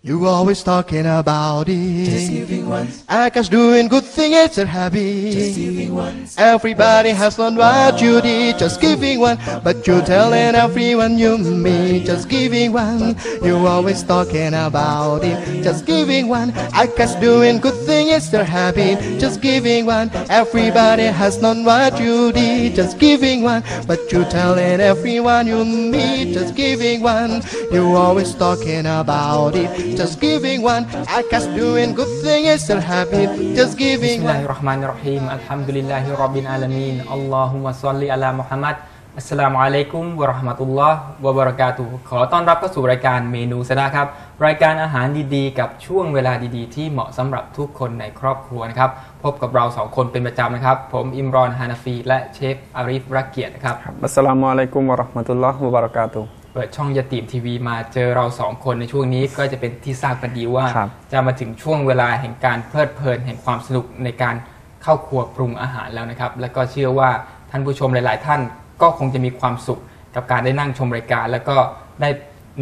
You always talking about it. Just giving one. I guess doing good thing it's a habit. Just giving one. Everybody has done what you did, just giving one. But you're telling everyone you meet, just giving one. You always talking about it, just giving one. I guess doing good thing it's their habit, just giving one. Everybody has done what you did, just giving one. But you're telling everyone you meet, just giving one. You always talking about it, just giving one. I guess doing good thing is their habit, just giving one. บิสมิลลาฮิรเราะห์มานิรเราะฮีมอัลฮัมดุลิลลาฮิร็อบบิลอาลามีนอัลลอฮุมะศ็อลลิอะลามุฮัมมัดอัสสลามุอะลัยกุมวะเราะห์มะตุลลอฮ์วะบะเราะกาตุฮ์ขอต้อนรับเข้าสู่รายการเมนูสดาครับ รายการอาหารดีๆ กับช่วงเวลาดีๆ ที่เหมาะสำหรับทุกคนในครอบครัวนะครับ พบกับเราสองคนเป็นประจำนะครับ ผมอิมรอนฮานาฟี และเชฟอาริฟรักเกียรตินะครับอัสสลามุอะลัยกุมวะเราะห์มะตุลลอฮ์วะบะเราะกาตุฮ์ เปิดช่องยาตีมทีวีมาเจอเราสองคนในช่วงนี้ก็จะเป็นที่ทราบกันดีว่า ครับ จะมาถึงช่วงเวลาแห่งการเพลิดเพลินแห่งความสนุกในการเข้าครัวปรุงอาหารแล้วนะครับ และก็เชื่อว่าท่านผู้ชมหลาย ๆ ท่านก็คงจะมีความสุขกับการได้นั่งชมรายการ แล้วก็ได้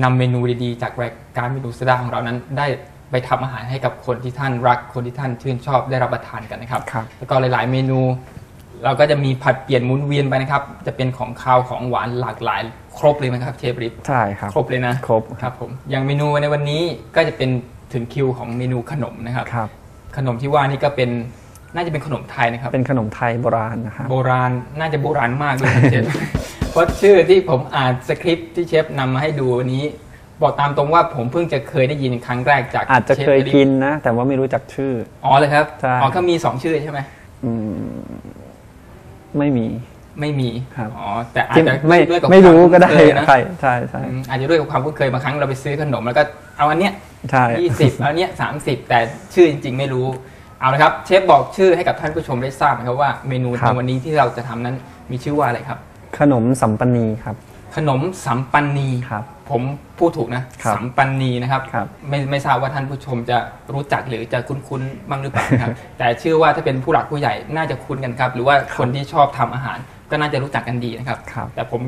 นำเมนูดีๆ จากรายการเมนูสดาของเรานั้น ได้ไปทำอาหารให้กับคนที่ท่านรักคนที่ท่านชื่นชอบได้รับประทานกันนะครับ ครับ แล้วก็หลาย ๆ เมนู เราก็จะมีผัดเปลี่ยนหมุนเวียนไปนะครับ จะเป็นของคาวของหวานหลากหลาย ครบเลยนะครับเชฟริปใช่ครับ ครบเลยนะครบครับผมอย่างเมนูในวันนี้ก็จะเป็นถึงคิวของเมนูขนมนะครับ ครับ ขนมที่ว่านี่ก็เป็นน่าจะเป็นขนมไทยนะครับ เป็นขนมไทยโบราณนะครับ โบราณน่าจะโบราณมากเลยครับเชฟ เพราะชื่อที่ผมอ่านสคริปต์ที่เชฟนำมาให้ดูวันนี้ บอกตามตรงว่าผมเพิ่งจะเคยได้ยินครั้งแรกจากอาจจะชฟเคยอลิฟกินนะ แต่ว่าไม่รู้จักชื่อ อ๋อเลยครับใช่ อ๋อเขามีสองชื่อใช่ไหม อืม ไม่มี ไม่มีครับอ๋อแต่อาจที่จะไม่ด้วยกับไม่รู้ก็ได้ความคุ้นเคยนะใช่ใช่ใช่อืมอาจจะด้วยกับความคุ้นเคยบางครั้งเราไปซื้อขนมแล้วก็เอาอันเนี้ยใช่ยี่สิบเอาอันเนี้ยสามสิบแต่ชื่อจริง ๆ ไม่รู้เอาละครับเชฟบอกชื่อให้กับท่านผู้ชมได้ทราบนะครับว่าเมนูในวันนี้ที่เราจะทำนั้นมีชื่อว่าอะไรครับ ขนมสัมปนีครับ ขนมสัมปันนีครับ ผมพูดถูกนะ ครับสัมปันนีนะครับ ครับ ไม่ไม่ทราบว่าท่านผู้ชมจะรู้จักหรือจะคุ้นๆบ้างหรือเปล่านะครับ แต่เชื่อว่าถ้าเป็นผู้หลักผู้ใหญ่น่าจะคุ้นกันครับ หรือว่าคนที่ชอบทำอาหาร ก็น่าจะรู้จักกันดีนะครับ ครับ แต่ผม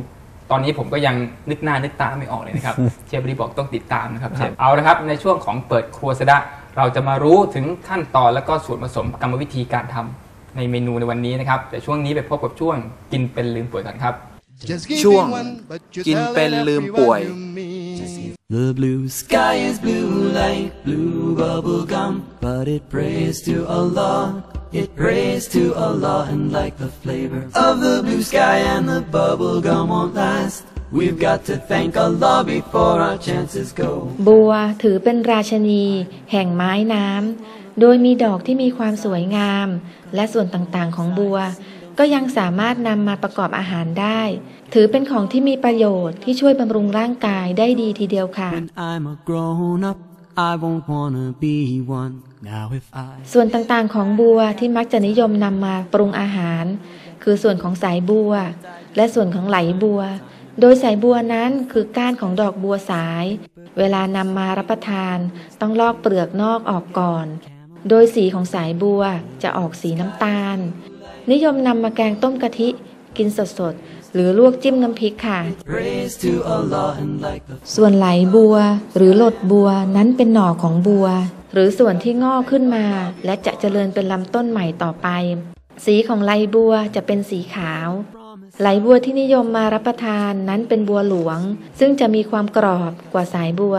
ตอนนี้ผมก็ยังนึกหน้านึกตาไม่ออกเลยนะครับ เชฟบรีบอกต้องติดตามนะครับเชฟเอาละครับในช่วงของเปิดครัวสะดะเราจะมารู้ถึงขั้นตอนแล้วก็ส่วนผสมกรรมวิธีการทำในเมนูในวันนี้นะครับ แต่ช่วงนี้ไปพบกับช่วงกินเป็นลืมป่วยกันครับ Just ช่วง giving one, but you're กินเป็น telling ลืมป่วย everyone you meet. The blue sky is blue like blue bubble gum, but it prays to Allah. It prays to Allah, and like the flavor of the blue sky and the bubble gum won't last. We've got to thank Allah before our chances go. บัวถือเป็นราชนี แห่งไม้น้ำโดยมีดอกที่มีความสวยงาม และส่วนต่างๆของบัว ก็ยังสามารถนำมาประกอบอาหารได้ ถือเป็นของที่มีประโยชน์ที่ช่วยบำรุงร่างกายได้ดีทีเดียวค่ะ When I'm a grown up, I won't wanna be one. Now if I ส่วนต่างๆของบัวที่มักจะนิยมนำมาปรุงอาหาร คือส่วนของสายบัว และส่วนของไหลบัว โดยสายบัวนั้นคือก้านของดอกบัวสาย เวลานำมารับประทาน ต้องลอกเปลือกนอกออกก่อน โดยสีของสายบัวจะออกสีน้ำตาล นิยมนำมาแกงต้มกะทิ กินสดๆ หรือลวกจิ้มน้ำพริกค่ะ praise to Allah and like the ส่วนไหลบัวหรือหลดบัวนั้นเป็นหน่อของบัว หรือส่วนที่งอกขึ้นมา และจะเจริญเป็นลำต้นใหม่ต่อไป สีของไหลบัวจะเป็นสีขาวไหลบัวที่นิยมมารับประทานนั้นเป็นบัวหลวง ซึ่งจะมีความกรอบกว่าสายบัว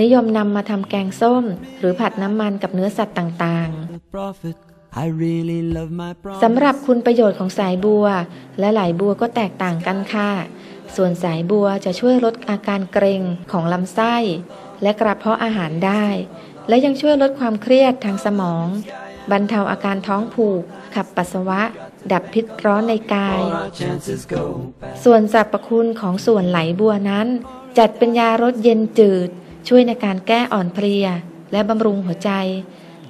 นิยมนำมาทำแกงส้ม หรือผัดน้ำมันกับเนื้อสัตว์ต่างๆ prophet. I really love my prophet. สำหรับคุณประโยชน์ของสายบัว และไหลบัวก็แตกต่างกันค่ะ ส่วนสายบัวจะช่วยลดอาการเกร็งของลำไส้ และกระเพาะอาหารได้ และยังช่วยลดความเครียดทางสมอง บรรเทาอาการท้องผูก ขับปัสสาวะ ดับพิษร้อนในกาย Our chances go bad. ส่วนสรรพคุณของส่วนไหลบัวนั้น จัดเป็นยารสเย็นจืด ช่วยในการแก้อ่อนเพลีย และบำรุงหัวใจ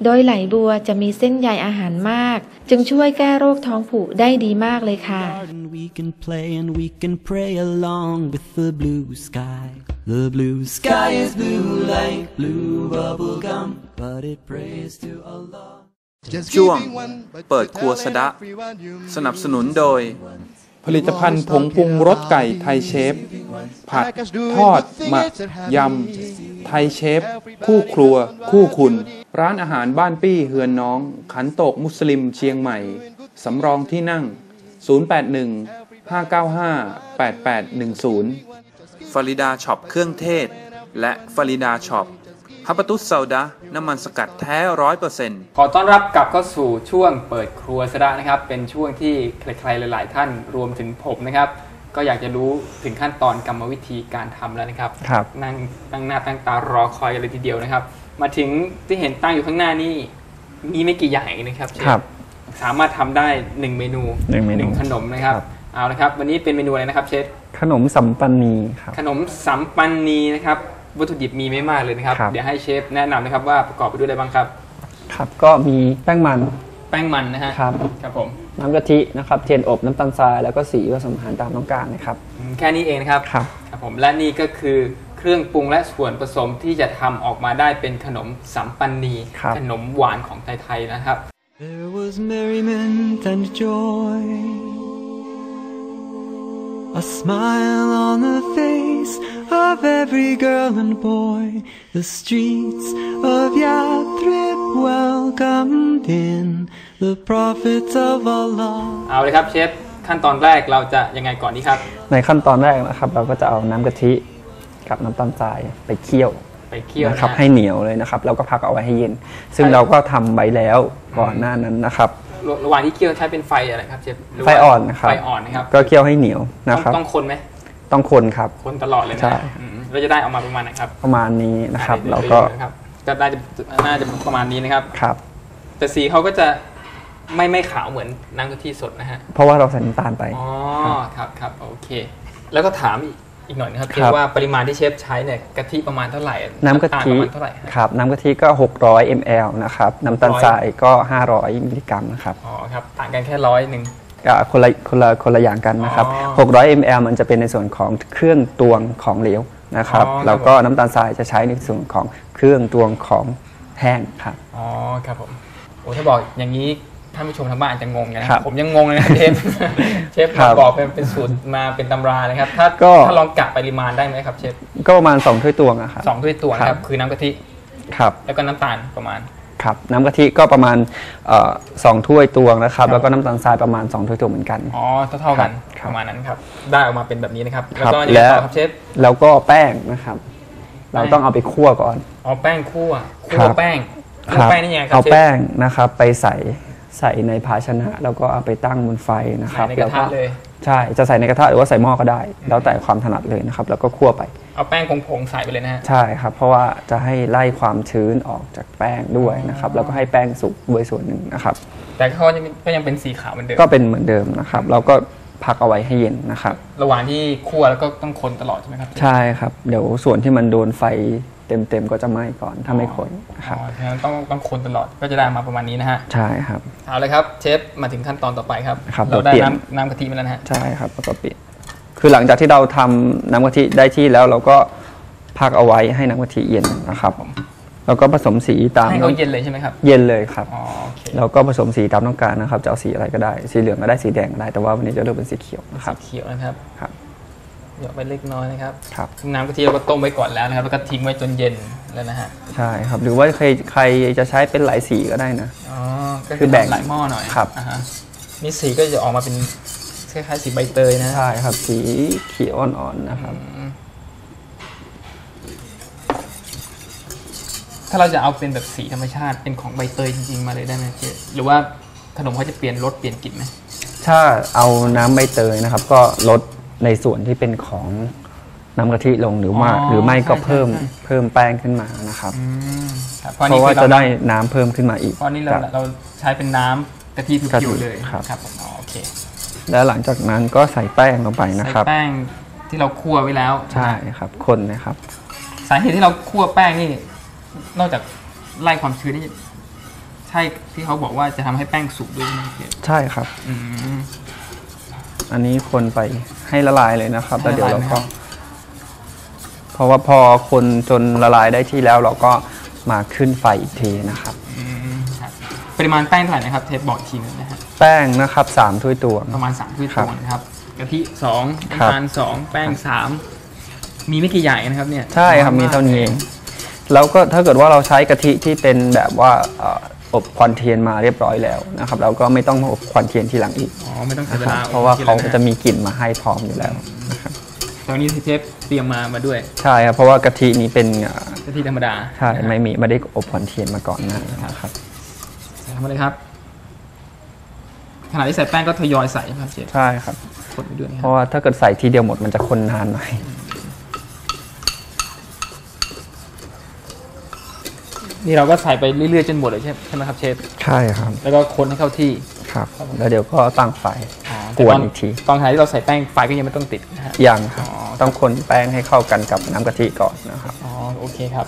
โดยไหลบัวจะมีเส้นใยอาหารมาก จึงช่วยแก้โรคท้องผูกได้ดีมากเลยค่ะ garden we can play and we can pray along with the blue sky. The blue sky is blue like blue bubble gum, but it prays to Allah. Just ช่วง giving one, but เปิด you're ครัวสะดะ telling everyone you สนับสนุนโดย ผลิตภัณฑ์ผงปรุงรสไก่ไทยเชฟ ผัด ทอด หมัก ยำ ไทยเชฟ คู่ครัว คู่คุณ ร้านอาหารบ้านปี้เฮือนน้อง ขันโตกมุสลิมเชียงใหม่ สำรองที่นั่ง 081 595 8810ฟาริดาช็อปเครื่องเทศ และฟาริดาช็อปฮับปะตุสเซาดะน้ำมันสกัดแท้ร้อยเปอร์เซ็นต์ขอต้อนรับกลับเข้าสู่ช่วงเปิดครัวสระนะครับ เป็นช่วงที่ใครๆหลาย ๆ ท่านรวมถึงผมนะครับ ก็อยากจะรู้ถึงขั้นตอนกรรมวิธีการทำแล้วนะครับครับนั่งตั้งหน้าตั้งตารอคอยกันเลยทีเดียวนะครับ มาถึงที่เห็นตั้งอยู่ข้างหน้านี่มีไม่กี่อย่างเองนะครับเชฟครับสามารถทำได้หนึ่งเมนูหนึ่งเมนูขนมนะครับครับเอาละครับ วันนี้เป็นเมนูอะไรนะครับ เชฟขนมสัมปันนีครับขนมสัมปันนีนะครับวัตถุดิบมีไม่มากเลยนะครับครับเดี๋ยวให้เชฟแนะนำนะครับว่าประกอบไปด้วยอะไรบ้างครับ ครับก็มีแป้งมัน แป้งมันนะฮะครับ ครับผม น้ำกะทินะครับเทียนอบน้ำตาลทรายแล้วก็สีผสมอาหารตามต้องการนะครับอืมแค่นี้เองนะครับ ครับ ครับผมและนี่ก็คือเครื่องปรุงและส่วนผสมที่จะทำออกมาได้เป็นขนมสัมปันนีครับ ขนมหวานของไทยๆนะครับ There was merriment and joy, a smile on the face of every girl and boy. The streets of Yathrib welcomed in the prophets of Allah. เอาเลยครับเชฟขั้นตอนแรกเราจะยังไงก่อนดีครับ ในขั้นตอนแรกนะครับ เราก็จะเอาน้ำกะทิกับน้ำตาลทรายไปเคี่ยวไปเคี่ยวนะครับนะให้เหนียวเลยนะครับ แล้วก็พักเอาไว้ให้เย็น ซึ่งเราก็ทำไว้แล้วก่อนหน้านั้นนะครับ ระระหว่างที่เคี่ยวใช้เป็นไฟอะไรครับเชฟหรืว่าไฟอ่อนนะครับไฟอ่อนนะครับก็เคี่ยวให้เหนียวต้นะองครับ ต้องคนไหมต้องคนครับ คนตลอดเลยนะใช่ อืมเราจะได้ออกมาประมาณไหนครับประมาณนี้นะครับ อ่แล้วดี๋ยก็ดูนะครับก็น่าจะน่าจะประมาณนี้นะครับ ครับ แต่สีเขาก็จะไม่ไม่ขาวเหมือนน้ำกะทิสดนะฮะ เพราะว่าเราใส่น้ำตาลไป อ๋อ ครับครับโอเค แล้วก็ถามอีก อีกหน่อยนะครับคเชรัฟบว่าปริมาณที่เชฟใช้เนี่ยกะทิประมาณเท่าไหร่ น้ำกะตาลทิประมาณเท่าไหร่ฮะครับน้ำกะทิก็ 600 ml นะครับน้ำตาลทรายก็ 500 มิลลิกรัมนะครับอ๋อครับต่างกันแค่ร้อยหนึ่งก็คนละคนละคนละอย่างกันนะครับอ๋อ600 ml มันจะเป็นในส่วนของเครื่องตวงของเหลวนะครับอ๋อครับแล้วก็น้ำตาลทรายจะใช้ในส่วนของเครื่องตวงของแห้งครับอ๋อครับผมโอ้ถ้าบอกอย่างนี้ ท่านผู้ชมทางบ้านอาจจะงงกันนะคครัรับบผมยังงงเลยนะเชฟเชฟครัมาบบอกเป็นเป็นสูตรมาเป็นตำรานะครับ ถ้าก็ถ้าลองกะปริมาณได้ไหมครับเชฟก็ประมาณ2ถ้วยตวงอะครับสองถ้วยตวงนะคครัรับบคือน้ำกะทิครับแล้วก็น้ำตาลประมาณครับน้ำกะทิก็ประมาณเอ่อสองถ้วยตวงนะครับ แล้วก็น้ำตาลทรายประมาณ2ถ้วยตวงเหมือนกันอ๋อเท่าๆกันครับประมาณนั้นครับได้ออกมาเป็นแบบนี้นะครับครัแล้วบก็ยังไงแล้วต่อครับเชฟแล้วก็แป้งนะครับ เราต้องเอาไปคั่วก่อนอ๋อแป้งคั่วคคั่รัวบแป้งคคั่วรับแป้งนี่ยังไงครับเอาเชฟแป้งนะครับไปใส่ ใส่ในภาชนะแล้วก็เอาไปตั้งบนไฟนะคใส่รับในกระทะแวเลย ใช่จะใส่ในกระทะหรือว่าใส่หม้อก็ได้ แล้วแต่ความถนัดเลยนะครับ แล้วก็คั่วไป เอาแป้งผงๆใส่ไปเลยนะฮะใช่ครับ เพราะว่าจะให้ไล่ความชื้นออกจากแป้งด้วยนะครับ แล้วก็ให้แป้งสุกด้วยส่วนหนึ่งนะครับ แต่เขายังก็ยังเป็นสีขาวเหมือนเดิมก็เป็นเหมือนเดิมนะครับเราก็พักเอาไว้ให้เย็นนะครับ ระหว่างที่คั่วแล้วก็ต้องคนตลอดใช่ไหมครับ ใช่ครับ เดี๋ยวส่วนที่มันโดนไฟ เต็มๆก็จะไหม้ก่อนถ้าไม่คนนะครับอ๋อฉะนั้นต้องต้องคนตลอดก็จะได้มาประมาณนี้นะฮะ ใช่ครับ เอาเลยครับเชฟมาถึงขั้นตอนต่อไปครับ ครับเราได้เราเปลี่ยน น้ำน้ำกะทิมาแล้วนะฮะ ใช่ครับแล้วก็ปิด คือหลังจากที่เราทำน้ำกะทิได้ที่แล้วเราก็พักเอาไว้ให้น้ำกะทิเย็นนะครับผมแล้วก็ผสมสีตามให้เขาเย็นเลยใช่ไหมครับ เย็นเลยครับ อ๋อโอเคแล้วก็ผสมสีตามต้องการนะครับ จะเอาสีอะไรก็ได้ สีเหลืองก็ได้สีแดงก็ได้ แต่ว่าวันนี้จะเลือกเป็นสีเขียวนะครับ เขียวนะครับ ครับ เดี๋ยวไปเล็กน้อยนะครับครับน้ำกะทิเราก็ต้มไว้ก่อนแล้วนะครับ แล้วก็ทิ้งไว้จนเย็นแล้วนะฮะใช่ครับ หรือว่าใครใครจะใช้เป็นหลายสีก็ได้นะอ๋อก็คืคืออแบ่งทำหลายหม้อหน่อยครับอ่าฮะนี่สีก็จะออกมาเป็นคล้ายๆสีใบเตยนะใช่ครับสีเขียวอ่อนๆนะครับ ถ้าเราจะเอาเป็นแบบสีธรรมชาติเป็นของใบเตยจริงๆมาเลยได้ไหมเจ๊หรือว่าขนมเขาจะเปลี่ยนรสเปลี่ยนกลิ่นไหมถ้าเอาน้ำใบเตยนะครับ ก็ลด ในส่วนที่เป็นของน้ำกะทิลงหรือว่าหรือไม่ก็เพิ่มเพิ่มแป้งขึ้นมานะครับ อืมครับเพราะนี่ว่าคือจะเได้น้ำเพิ่มขึ้นมาอีกเพราะนี่เราครับเราใช้เป็นน้ำกะทิกะทิเพียวๆเลยครับ ครับผมอ๋อโอเคแล้วหลังจากนั้นก็ใส่แป้งลงไปนะใส่ครับ แป้งที่เราคั่วไว้แล้ว ใช่ครับคนนะครับ สาเหตุที่เราคั่วแป้งนี่นอกจากไล่ความชื้นนี่ใช่ที่เขาบอกว่าจะทำให้แป้งสุกด้วยใช่ไหมเจ๊ใช่ครับ อืม อันนี้คนไปให้ละลายเลยนะครับให้แล้วเดี๋ยวละลายเราไหมคก็รับเพราะว่าพอคนจนละลายได้ที่แล้วเราก็มาขึ้นไฟอีกทีนะครับ อืมครับปริมาณแป้งเท่าไหร่นะครับ เทปบอกอีกทีหนึงนะฮะแป้งนะครับสามถ้วยตวง ประมาณ3ถ้วยครัตบวงนะครับกะทิ2ครับ น้ำตาล2แป้ง3มีไม่กี่อย่างนะครับเนี่ยใช่ครับมีเท่านี้เอง แล้วก็ถ้าเกิดว่าเราใช้กะทิที่เป็นแบบว่าเอ่อ อบควันเทียนมาเรียบร้อยแล้วนะครับเราก็ไม่ต้องมาอบควันเทียนทีหลังอีกอ๋อไม่ต้องเสียนะเวครับลาเพราะว่าเขาทีหลังนจะมีกลิ่นมาให้พร้อมอยู่แล้วตอนนี้เชฟเตรียมมามาด้วยใช่ครับเพราะว่ากะทินี้เป็นเอ่อกะทิธรรมดาใช่ไม่มีไม่ได้อบควันเทียนมาก่อนหน้านะครับใส่เข้ามาเลยครับขณะที่ใส่แป้งก็ทยอยใส่ครับเชฟใช่ครับคนไปด้วยนะคเพรับราะว่าถ้าเกิดใส่ทีเดียวหมดมันจะคนนานหน่อย นี่เราก็ใส่ไปเรื่อยๆจนหมดเลยใช่ใช่ไหมครับเชฟ ใช่ครับ แล้วก็คนให้เข้าที่ ครับ แล้วเดี๋ยวก็ตั้งไฟอ๋อกวนแต่ตอีกทีตอนขณะที่เราใส่แป้งไฟก็ยังไม่ต้องติดนะฮะยังครับอ๋อต้องคนแป้งให้เข้ากันกับน้ำกะทิก่อนนะครับ อ๋อโอเคครับ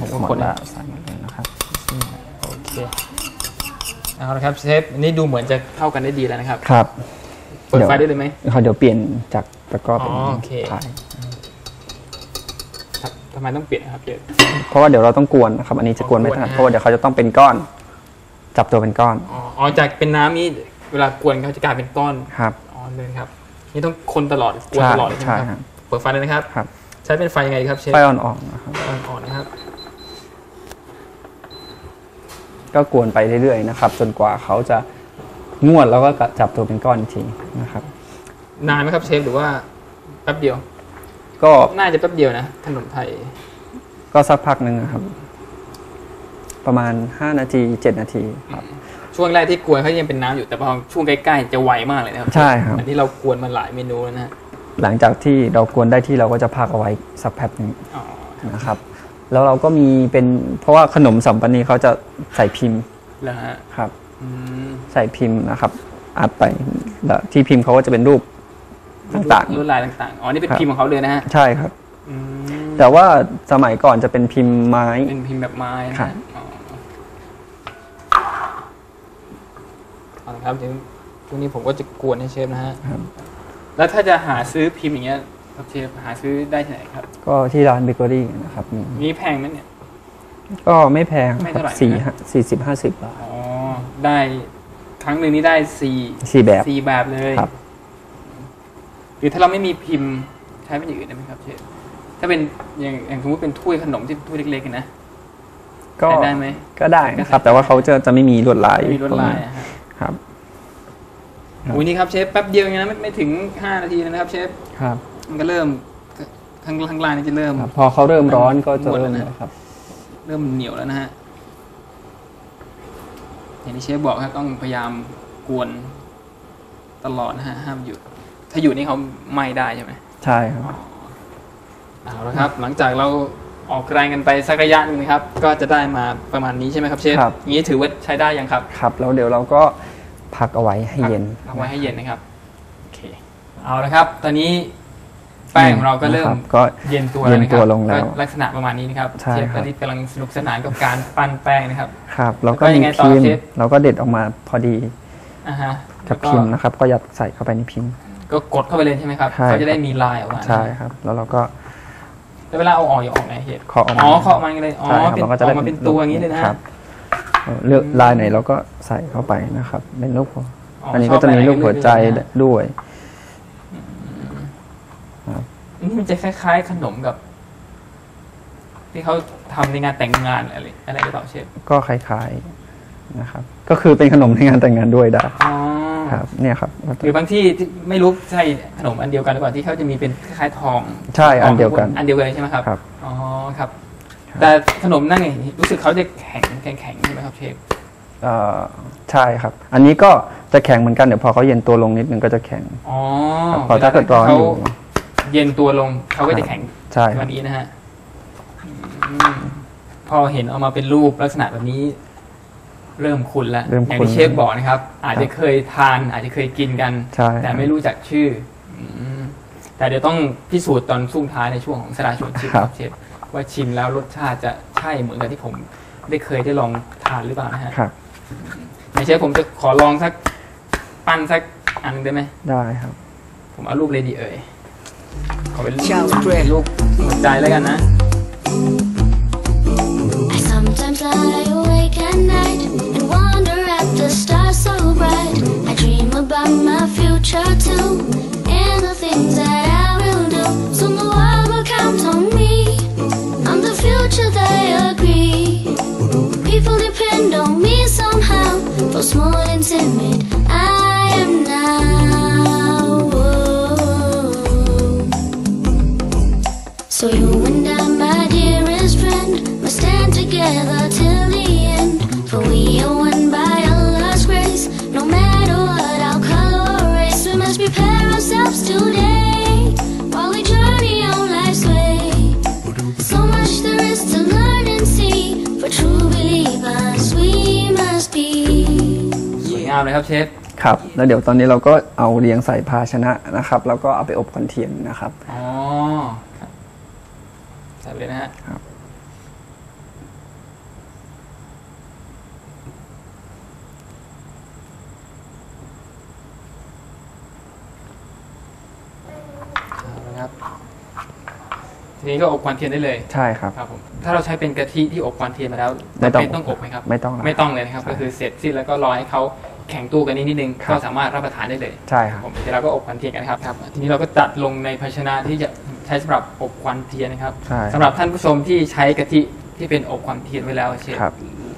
ผมก็คคนนละใส่หมดเลยนะครับ โอเค เอาละครับเชฟอันนี้ดูเหมือนจะเข้ากันได้ดีแล้วนะครับ ครับ เปิดไฟได้เลยไหมเขาเดี๋ยวเปลี่ยนจากตะกร้อเป็นอ๋อโอเคถ่ายครับ ทำไมต้องเปลี่ยนนะครับเชฟเพราะว่าเดี๋ยวเราต้องกวนนะครับ อันนี้จะกวนไม่ถนัดกวนนะเพราะว่าเดี๋ยวเขาจะต้องเป็นก้อน จับตัวเป็นก้อนอ๋ออ๋อ จากเป็นน้ำนี่เวลากวนเขาจะกลายเป็นก้อน ครับ อ๋อเลยครับ นี่ต้องคนตลอดกวนใช่ตลอดเลยใช่ไหมใช่คครัรับบเปิดไฟเลยนะครับ ครับ ใช้เป็นไฟยังไงครับเชฟ ไฟอ่อนๆนะครับอ่อนๆนะครับ ก็กวนไปเรื่อยๆนะครับ จนกว่าเขาจะงวดแล้วก็จับตัวเป็นก้อนอีกทีนะครับ นานไหมครับเชฟหรือว่าแป๊บเดียว ก็น่าจะแป๊บเดียวนะขนมไทย ก็สักพักหนึ่งนะครับ ประมาณ5นาที7นาทีครับ ช่วงแรกที่กวนเขายังเป็นน้ำอยู่แต่พอช่วงใกล้ๆจะไวมากเลยนะครับใช่ครับอันที่เรากวนมาหลายเมนูแล้วนะฮะหลังจากที่เรากวนได้ที่เราก็จะพักเอาไว้สักแป๊บหนึงอ๋อนะครับ แล้วเราก็มีเป็นเพราะว่าขนมสัมปันนีเขาจะใส่พิมพ์แล้วฮะครับอืมใส่พิมพ์นะครับ อัดไปแล้วที่พิมพ์เขาก็จะเป็นรูป ต่างลวดลายต่างๆอ๋อนี่เป็นครับพิมพ์ของเขาเลยนะฮะๆใช่ครับอืมแต่ว่าสมัยก่อนจะเป็นพิมพ์ไม้ เป็นพิมพ์แบบไม้นะครัฮะบอ๋อเอาละครับเดี๋ยวช่วงนี้ผมก็จะกวนให้เชฟนะฮะครับแล้วถ้าจะหาซื้อพิมพ์อย่างเงี้ยครับเชฟหาซื้อได้ที่ไหนครับ ก็ที่ร้านเบเกอรี่นะครับมีมีแพงไหมเนี่ย ก็ไม่แพงไม่ครัเท่าไหร่บสี่นะห้าสี่สิบห้าสิบบาทอ๋อได้ครั้งหนึ่งนี่ได้สี่สี่แบบสี่แบบเลยครับ หรือถ้าเราไม่มีพิมพ์ใช้เป็นอย่างอื่นได้ไหมครับเชฟถ้าเป็นอย่างอย่างสมมติเป็นถ้วยขนมที่เป็นถ้วยเล็กๆนะก็ใช้ได้ไหมก็ได้นะครับ แต่ว่าเขาจะจะไม่มีลวดลายไม่มีลวดลายอะฮะครับครับอุ้ยนี่ครับเชฟแป๊บเดียวเองนะไม่ไม่ถึงห้านาทีเลยนะครับ เชฟครับ มันก็เริ่มข้างข้างล่างนี่จะเริ่มครับพอเขาเริ่มร้อนก็จะหมดแล้เริ่วมนะเลยครับ เริ่มเหนียวแล้วนะฮะอย่างที่เชฟบอกครับต้องพยายามกวนตลอดนะฮะห้ามหยุด ถ้าหยุดนี่เขาไหม้ได้ใช่ไหมใช่ครับเอาละครับ หลังจากเราออกแรงกันไปสักระยะหนึงนะครับ ก็จะได้มาประมาณนี้ใช่ไหมครับเชฟครับ อย่างนี้ถือว่าใช้ได้ยังครับครับแล้วเดี๋ยวเราก็พักเอาไว้ให้เย็น เอาไว้ให้เย็นนะครับโอเคเอาละครับ ตอนนี้แป้งของเราก็เริ่มนะคบก็ เย็นตัวเย็แล้วนนะคตัรัวลงแล้วก็ลักษณะประมาณนี้นะครับใช่เชฟคตรับอนนี้กำลังสนุกสนานกับการปั้นแป้งนะครับ ครับแล้วก็แล้วก็ยัมีงไงต่อพิมเชพ์ฟเราก็เด็ดออกมาพอดีอ่าฮะกับแล้วก็พิมพ์นะครับ ก็ยัดใส่เข้าไปในพิมพ์ ก็กดเข้าไปเลยใช่ไหมครับ ใช่ เขาจะได้มีลายออกมาใช่ครับ แล้วเราก็แล้วเวลาเอาออกอย่าออกไหนเห็ดเคาะออกมาอ๋อเคาะมาอย่างนี้เลย อ๋อใช่ครับเป็นเราก็อจะอได้กมาเป็นตัวอย่างนี้เลยนะครับเอ่อเลือกลายไหนเราก็ใส่เข้าไปนะครับเป็นรูปหัวอ๋ออันนี้ชก็อบจะมีแบบไหนรูปหัวใจก็เลือกเลยนะด้วยอันนี้มันจะคล้ายๆขนมกับ ที่เขาทำในงานแต่งงานอะไรอะไรหรือเปล่าเชฟก็คล้ายๆนะครับ ก็คือเป็นขนมในงานแต่งงานด้วยได้ อ๋อ ครับเนี่ยครับหรือบางที่ที่ไม่รู้ใช่ขนมอันเดียวกันหรือเปล่าที่เขาจะมีเป็นคล้ายๆทองใช่อันเดียวกัน อันเดียวกันเลยใช่ไหมครับครับอ๋อครับ แต่ขนมนั่นไงรู้สึกเขาจะแข็งแข็งแข็งใช่ไหมครับเชฟเอ่อใช่ครับ อันนี้ก็จะแข็งเหมือนกันเดี๋ยวพอเขาเย็นตัวลงนิดนึงก็จะแข็งอ๋อครับพอถ้าเกิดร้อนอยู่ เย็นตัวลงเขาก็จะแข็งใช่คแบรับบนี้นะฮะอืมพอเห็นเอามาเป็นรูปลักษณะแบบนี้ เริ่มคุ้นแล้วเริ่มอย่างคุ้นที่เชฟบอกนะครับ อาจจะเคยทาน อาจจะเคยกินกัน ใช่ แต่ไม่รู้จักชื่ออืมแต่เดี๋ยวต้องพิสูจน์ตอนช่วงท้ายในช่วงของสลาชวนชิมครับเชฟว่าชิมแล้วรสชาติจะใช่เหมือนกับที่ผมได้เคยได้ลองทานหรือเปล่านะฮะครับ ในเชฟผมจะขอลองสักปั้นสักอันหนึงได้ไหมได้ครับ ผมเอารูปเลยดีเอ่ยขอเป็นรูปรูปหัวใจแล้วกันนะ I sometimes lie awake at night ครับเชฟครับแล้วเดี๋ยวตอนนี้เราก็เอาเรียงใส่ภาชนะนะครับ แล้วก็เอาไปอบควันเทียนนะครับอ๋อครับใส่ไปเลยนะฮะครับเอาละครับทีนี้ก็อบควันเทียนได้เลยใช่ครับ ครับผมถ้าเราใช้เป็นกะทิที่อบควันเทียนมาแล้วไม่ต้อง จำเป็นต้องอบไหมครับ ไม่ต้องแล้วไม่ต้องเลยนะครับใช่ก็คือเสร็จสิ้นแล้วก็รอให้เขา แข็งตัวกันนิดนิดนึงครับก็สามารถรับประทานได้เลยใช่ครับผมเดี๋ยวเราก็อบควันเทียนกันครับครับ ทีนี้เราก็จัดลงในภาชนะที่จะใช้สำหรับอบควันเทียนนะครับใช่สำหรับท่านผู้ชมที่ใช้กะทิที่เป็นอบควันเทียนไว้แล้วเชฟครับ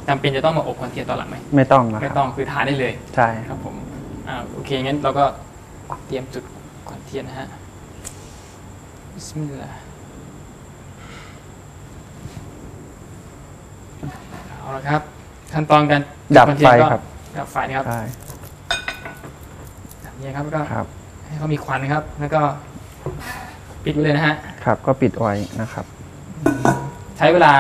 จำเป็นจะต้องมาอบควันเทียนตอนหลังไหมไม่ต้องนะคไม่รับต้องคือทานได้เลยใช่ครับผมอ่าโอเคงั้นเราก็เตรียมจุดควันเทียนนะฮะบิสมิลลาห์เอาละครับขั้นตอนการดับควันเทียไฟนก็ครับ ดับไฟนะครับใช่แบบนี้ครับแล้วก็ครับ ให้เขามีควันนะครับ แล้วก็ ปิดไว้เลยนะฮะ ครับก็ปิดไว้นะครับ ใช้เวลา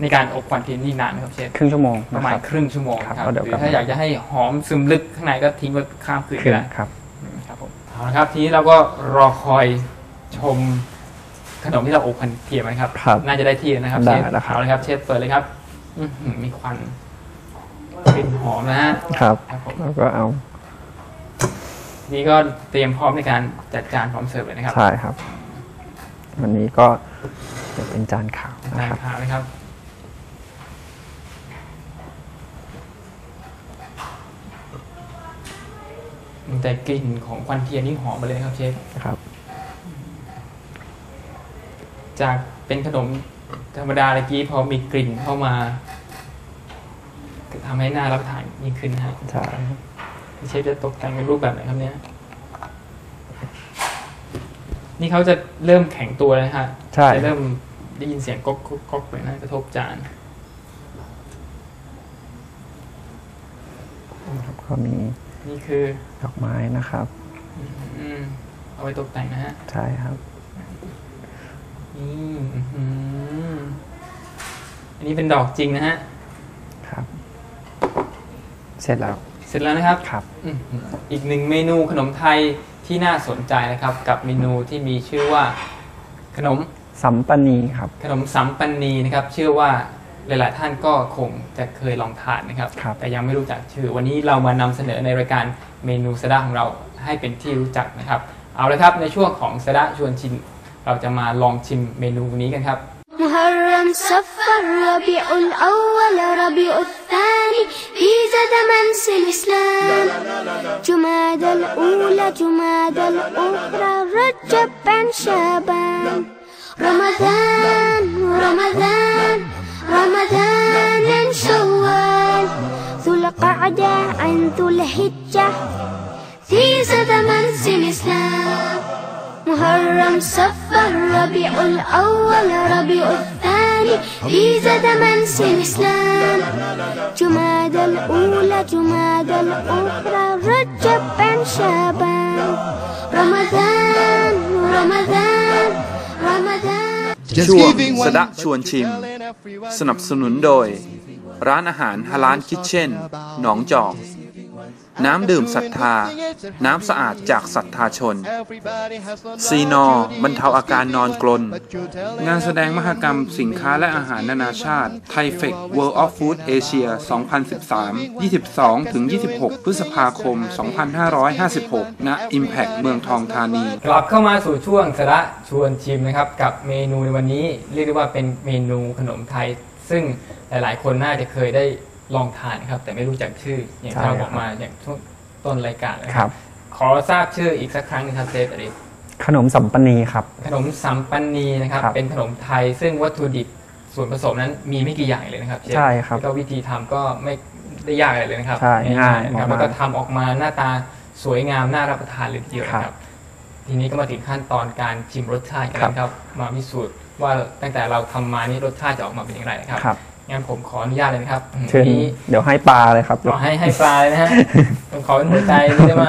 ในการอบควันเทียนนี่นานไหมครับเชฟครึ่งชั่วโมงประนะมาคณรับครึ่งชั่วโมงครับครับก็เดี๋ยวหรืกลัอบถ้ามา อยากจะให้หอมซึมลึกข้างในก็ทิ้งไว้ข้ามคืนครึ่ก็งได้ ครับ ครับผมเอาละครับทีนี้เราก็รอคอยชมขนมที่เราอบควันเทียนมันครับ ครับน่าจะได้ที่แล้วนะครับได้เชฟแล้วครับ เอาเลยครับเชฟเปิดเลยครับ อื้อหือมีควัน กลิ่นหอมนะฮะครับ ครับผมแล้วก็เอานี่ก็เตรียมพร้อมในการจัดจานพร้อมเสิร์ฟเลยนะครับใช่ครับ วันนี้ก็จะเป็นจานขาวนะจานครับ ขาวนะครับ แต่กลิ่นของควันเทียนนี่หอมมาเลยนะครับเชฟ ครับ จากเป็นขนมธรรมดาเมื่อกี้พอมีกลิ่นเข้ามาก็ ทำให้น่ารับประทานยิ่งขึ้นนะฮะใช่เชฟจะตกแต่งเป็นรูปแบบไหนครับเนี่ยนี่เขาจะเริ่มแข็งตัวแล้วนะฮะใช่จะเริ่มได้ยินเสียงก๊อกก๊อกก๊อกเลยนะกระทบจานครับก็มีนี่คือดอกไม้นะครับอืมเอาไว้ตกแต่งนะฮะ ใช่ครับนี่อื้อหืออันนี้เป็นดอกจริงนะฮะครับ เสร็จแล้ว เสร็จแล้วนะครับครับ อื้อหืออีกหนึ่งเมนูขนมไทยที่น่าสนใจนะครับ กับเมนูที่มีชื่อว่า ขนมสัมปนีครับขนมสัมปันนีนะครับ เชื่อว่าหลาย ๆ ท่านก็คงจะเคยลองทานนะครับ ครับ แต่ยังไม่รู้จักชื่อ วันนี้เรามานำเสนอในรายการเมนูสะดาของเราให้เป็นที่รู้จักนะครับ เอาละครับในช่วงของสะดาชวนชิมเราจะมาลองชิมเมนูนี้กันครับ محرم صفر ربيع الأول ربيع الثاني في زاد منس الإسلام. جماد الأولى جماد الأخرى رجب بن شعبان. رمضان رمضان رمضان and شوال. ذو القعدة عن ذو الحجة في زاد منس الإسلام. محرم صفر ربيع الأول ربيع الثاني في زاد منس الإسلام جماد الأولى جماد الأخرى رجب بن شعبان رمضان رمضان رمضان Just ช่วง giving ส one ดะชวนชิม สนับสนุนโดย ร้านอาหารฮาลานคิทเช่น หนองจอก น้ำดื่มศรัทธา น้ำสะอาดจากศรัทธาชน ซีนอบรรเทาอาการนอนกลน งานแสดงมหกรรมสินค้าและอาหารนานาชาติไทเฟก World of Food Asia 2013 22-26 พฤษภาคม 2556 ณ Impact เมืองทองธานี กลับเข้ามาสู่ช่วงสาระชวนชิมนะครับ กับเมนูในวันนี้เรียกได้ว่าเป็นเมนูขนมไทย ซึ่งหลายๆ คนน่าจะเคยได้ ลองทานนะครับ แต่ไม่รู้จักชื่ออย่างที่เราใช่บครัอบกมาอย่างช่วงต้นรายการนะคครัรับ บ ขอทราบชื่ออีกสักครั้งหนึงครับเซฟอริฟขนมสัมปนีครับ ขนมสัมปันนีนะครับ ครับเป็นขนมไทยซึ่งวัตถุดิบส่วนผสมนั้นมีไม่กี่อย่างเลยนะครับเฟใช่ครับแล้วก็วิธีทำก็ไม่ได้ยากอะไรเลยนะครับใช่ง่ายนะครับมากๆแล้วก็ทำออกมาหน้าตาสวยงามน่ารับประทานเลยทีเดียวนะคครัรับ บ ทีนี้ก็มาถึงขั้นตอนการชิมรสชาติกันนะครับ มาพิสูจน์ว่าตั้งแต่เราทำมานี่รสชาติจะออกมาเป็นอย่างไรนะครับ ครับ งั้นผมขออนุญาตเลยนะครับเชิญนี้เดี๋ยวให้ปลาเลยครับขอให้ให้ปลาเลยนะฮะผมขอเป็นหัวใจเลยได้ไหม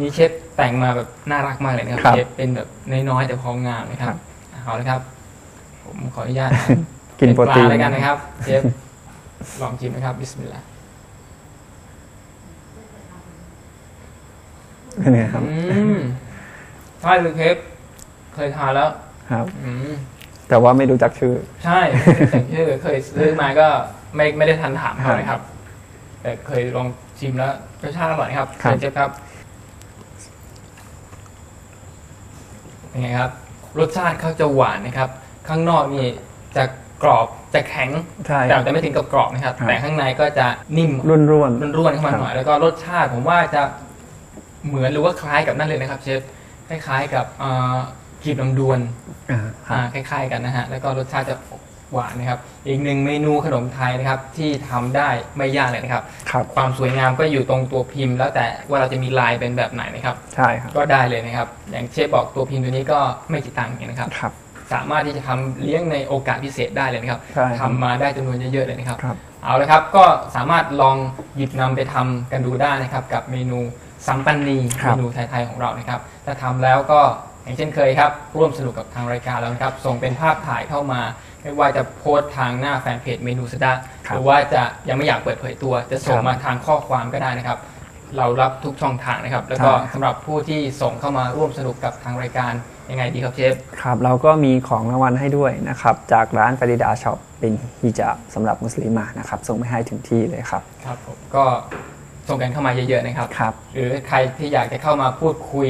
นี่เชฟแต่งมาแบบน่ารักมากเลยนะครับครับเชฟเป็นแบบน้อยๆแต่พองามนะครับเอาละครับ ผมขออนุญาตนะกินโปรตีนเป็ปลาแล้วกันนะครับเชฟลองชิมนะครับบิสมิลลาห์เป็นไงครับอืมใช่คือเชฟเคยทานแล้วครับอืม แต่ว่าไม่รู้จักชื่อ ใช่แต่ชื่อเคยซื้อมาก็ไม่ไม่ได้ทันถามเขานะครับ แต่เคยลองชิมแล้วรสชาติอร่อยครับครับเชฟครับเป็นไงครับ รสชาติเขาจะหวานนะครับ ข้างนอกนี่จะกรอบจะแข็งใช่แต่แต่ไม่ถึงกับกรอบนะครับครับ แต่ข้างในก็จะนิ่มร่วนร่วนร่วนๆเข้ามาครับหน่อยแล้วก็รสชาติผมว่าจะเหมือนหรือว่าคล้ายกับนั่นเลยนะครับ เชฟคล้ายๆกับเอ่อ กีบลำดวนอ่าครัอ่าบคล้าย ๆ กันนะฮะแล้วก็รสชาติจะหวานนะครับ อีกหนึ่งเมนูขนมไทยนะครับที่ทำได้ไม่ยากเลยนะครับครับ ความสวยงามก็อยู่ตรงตัวพิมพ์ แล้วแต่ว่าเราจะมีลายเป็นแบบไหนนะครับ ใช่ครับ ก็ได้เลยนะครับ อย่างเชฟบอกตัวพิมพ์ตัวนี้ก็ไม่กี่ตังค์เองนะครับครับ สามารถที่จะทำเลี้ยงในโอกาสพิเศษได้เลยนะครับใช่ครับทำมาได้จำนวนเยอะๆเลยนะครับครับ เอาละครับก็สามารถลองหยิบนำไปทำกันดูได้นะครับ กับเมนูซัมปันนีครัเมบนูไทยๆของเรานะครับ ถ้าทำแล้วก็ อย่างเช่นเคยครับ ร่วมสนุกกับทางรายการแล้วนะครับ ส่งเป็นภาพถ่ายเข้ามา ไม่ว่าจะโพสต์ทางหน้าแฟนเพจเมนูสดาครับหรือว่าจะยังไม่อยากเปิดเผยตัว จะส่งครับมาทางข้อความก็ได้นะครับ เรารับทุกช่องทางนะครับ แล้วก็ใช่ครับสำหรับผู้ที่ส่งเข้ามาร่วมสนุกกับทางรายการยังไงดีครับเชฟครับ เราก็มีของรางวัลให้ด้วยนะครับ จากร้านฟาริดาช็อปเป็นฮิญาบสำหรับมุสลิมานะครับ ส่งไปให้ถึงที่เลยครับ ครับผมก็ส่งกันเข้ามาเยอะๆนะครับครับ หรือใครที่อยากจะเข้ามาพูดคุย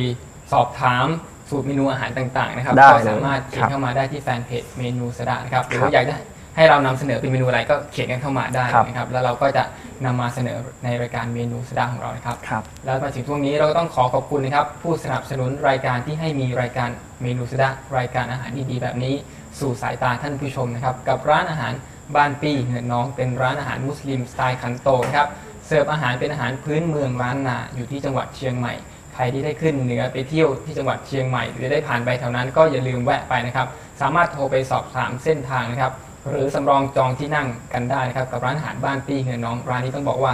สอบถาม สูตรเมนูอาหารต่างๆนะครับได้ก็เลยสามารถเขียครันบเข้ามาได้ที่แฟนเพจเมนูสดานะครับหรือครัว่าบอยากจะให้เรานำเสนอเป็นเมนูอะไรก็เขียนกันเข้ามาได้ครับนะครับ แล้วเราก็จะนำมาเสนอในรายการเมนูสดาของเรานะครับ ครับ แล้วมาถึงช่วงนี้เราก็ต้องขอขอบคุณนะครับ ผู้สนับสนุนรายการที่ให้มีรายการเมนูสดารายการอาหารดีๆแบบนี้ สู่สายตาท่านผู้ชมนะครับ กับร้านอาหารบ้านปี้เหินน้องเป็นร้านอาหารมุสลิมสไตล์คันโตนะครับเสิร์ฟอาหารเป็นอาหารพื้นเมืองล้านนาอยู่ที่จังหวัดเชียงใหม่ใครที่ได้ขึ้นเหนือไปเที่ยวที่จังหวัดเชียงใหม่ หรือได้ผ่านไปแถวนั้นก็อย่าลืมแวะไปนะครับ สามารถโทรไปสอบถามเส้นทางนะครับ หรือสำรองจองที่นั่งกันได้นะครับ กับร้านอาหารบ้านปี้เหินน้องร้านนี้ต้องบอกว่า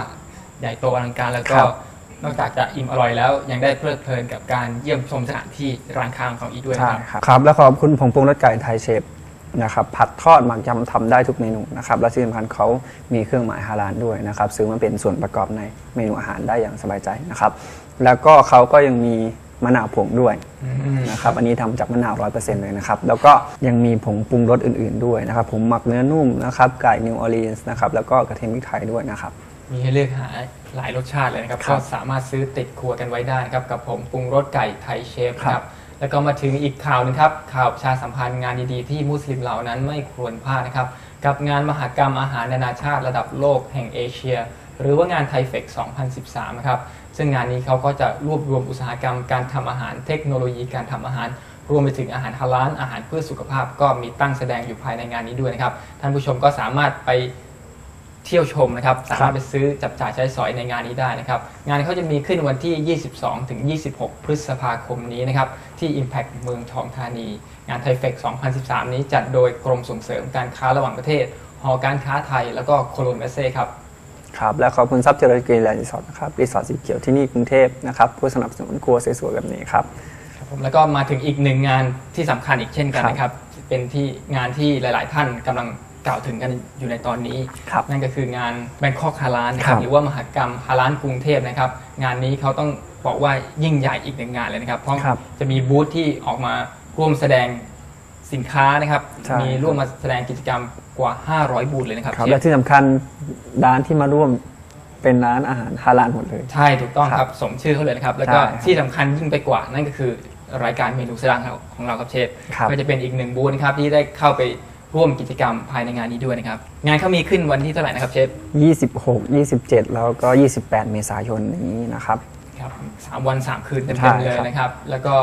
ใหญ่โตอลังการแล้วก็ครับ นอกจากจะอิ่มอร่อยแล้ว ยังได้เพลิดเพลินกับการเยี่ยมชมสถานที่ร้านค้าของเขาอีกด้วยใช่นะครับครับ ครับ แล้วขอบคุณผงปรุงรสไก่ไทยเชฟ นะครับผัดทอดหมักยำทำได้ทุกเมนูนะครับและที่สำคัญเขามีเครื่องหมายฮาลาลด้วยนะครับซื้อมาเป็นส่วนประกอบในเมนูอาหารได้อย่างสบายใจนะครับ แล้วก็เขาก็ยังมีมะนาวผงด้วยนะครับอันนี้ทำจากมะนาวร้อยเปอร์เซ็นต์เลยนะครับ แล้วก็ยังมีผงปรุงรสอื่นๆด้วยนะครับผงหมักเนื้อนุ่มนะครับไก่นิวออรีนส์นะครับแล้วก็กระเทียมพริกไทยด้วยนะครับมีให้เลือกหาหลายรสชาติเลยนะครับครัก็บสามารถซื้อติดครัวกันไว้ได้นะครับกับผมปรุงรสไก่ไทยเชฟครับครับ แล้วก็มาถึงอีกข่าวหนึงครับข่าวประชาสัมพันธ์งานดีๆที่มุสลิมเหล่านั้นไม่ควรพลาดนะครับ กับงานมหกรรมอาหารนานาชาติระดับโลกแห่งเอเชีย หรือว่างานไทเฟก2013 นะครับ ซึ่งงานนี้เขาก็จะรวบรวมอุตสาหกรรมการทำอาหารเทคโนโลยีการทำอาหาร รวมไปถึงอาหารฮาลาลอาหารเพื่อสุขภาพ ก็มีตั้งแสดงอยู่ภายในงานนี้ด้วยนะครับ ท่านผู้ชมก็สามารถไป เที่ยวชมนะครับสามารถไปซื้อจับจ่ายใช้สอยในงานนี้ได้นะครับ งานเขาจะมีขึ้นวันที่ 22 ถึง 26 พฤษภาคมนี้นะครับ ที่ Impact เมืองทองธานี งานไทเฟก2013 นี้จัดโดยกรมส่งเสริมการค้าระหว่างประเทศ หอการค้าไทยแล้วก็โคโลนเมเซ่ครับครับและขอบคุณซับเจริญกรีนแลนด์รีสอร์ทนะครับรีสอร์ทสีเขียวที่นี่กรุงเทพนะครับผู้สนับสนุนครัวสวยๆแบบนี้ครับครับผมแล้วก็มาถึงอีกหนึ่งงานที่สำคัญอีกเช่นกันนะครับ เป็นที่งานที่หลาย ๆ ท่านกำลัง กล่าวถึงกันอยู่ในตอนนี้ ครับนั่นก็คืองานแบงคอกฮาลานนะคครัรับบหรือว่ามหกรรมฮาลานกรุงเทพนะครับ งานนี้เขาต้องบอกว่ายิ่งใหญ่อีกหนึ่งงานเลยนะครับ เพราะครับจะมีบูธที่ออกมาร่วมแสดงสินค้านะครับ ใช่ มีร่วมมาแสดงกิจกรรมกว่า 500 บูธเลยนะครับครับเชฟและที่สำคัญร้านที่มาร่วมเป็นร้านอาหารฮาลาลหมดเลย ใช่ถูกต้องคครัรับบสมชื่อเขาเลยนะครับ แล้วก็ใช่ครับที่สำคัญยิ่งไปกว่านั่นก็คือรายการเมนูสดางของเราครับเชฟครับ ก็จะเป็นอีกหนึ่งบูธนะครับที่ได้เข้าไป ร่วมกิจกรรมภายในงานนี้ด้วยนะครับ งานเขามีขึ้นวันที่เท่าไหร่นะครับเชฟ26 27 แล้วก็ 28 เมษายนนี้นะครับครับสามวันสามคืนเต็ใช่มๆเลยครับนะครับ แล้วก็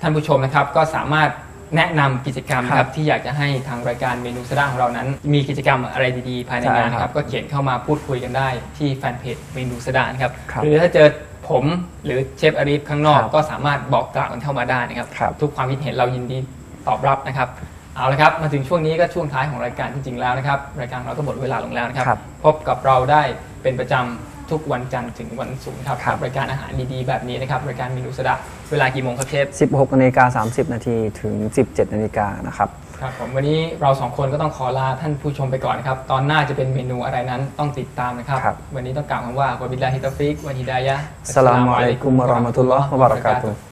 ท่านผู้ชมนะครับก็สามารถแนะนำกิจกรรมนะคครัรับบที่อยากจะให้ทางรายการเมนูสดางของเรานั้น มีกิจกรรมอะไรดีๆ ภายในงานใช่นะคครัรับบก็เขียนเข้ามาพูดคุยกันได้ที่แฟนเพจเมนูสดานะครับครับ หรือถ้าเจอโพผมหรือเชฟอารีฟข้างนอกครับก็สามารถบอกกล่าวกันเข้ามาได้นะครับครับ ทุกความคิดเห็นเรายินดีตอบรับนะครับ เอาละครับมาถึงช่วงนี้ก็ช่วงท้ายของรายการจริงๆแล้วนะครับรายการเราก็หมดเวลาลงแล้วนะครับ ครับพบกับเราได้เป็นประจำทุกวันจันทร์ถึงวันศุกร์ครับครับกับรายการอาหารดีๆแบบนี้นะครับรายการเมนูสดาเวลากี่โมงครับเชฟ16นาฬิกา30 นาทีถึง 17นาฬิกานะครับ ครับผมวันนี้เราสองคนก็ต้องขอลาท่านผู้ชมไปก่อนนะครับตอนหน้าจะเป็นเมนูอะไรนั้นต้องติดตามนะครับ ครับ วันนี้ต้องกล่าวคำว่าวะบิลลาฮิตาฟิกวะฮิดายะห์สลามุอะลัยกุมวะเราะห์มะตุลลอฮ์วะบะเราะกาตุฮ์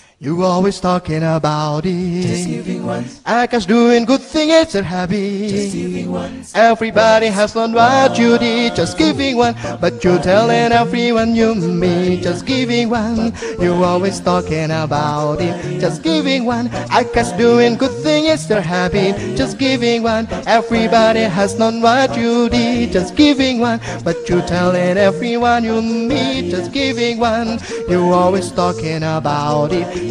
You always talking about it. just giving one, I guess doing good thing it's a habit. just giving one. Everybody has done what you did, just giving one. But you're telling everyone you meet, just giving one. You always talking about it, just giving one. I guess doing good thing is their habit, just giving one. Everybody has done what you did, just giving one. But you're telling everyone you meet, just giving one. You always talking about it,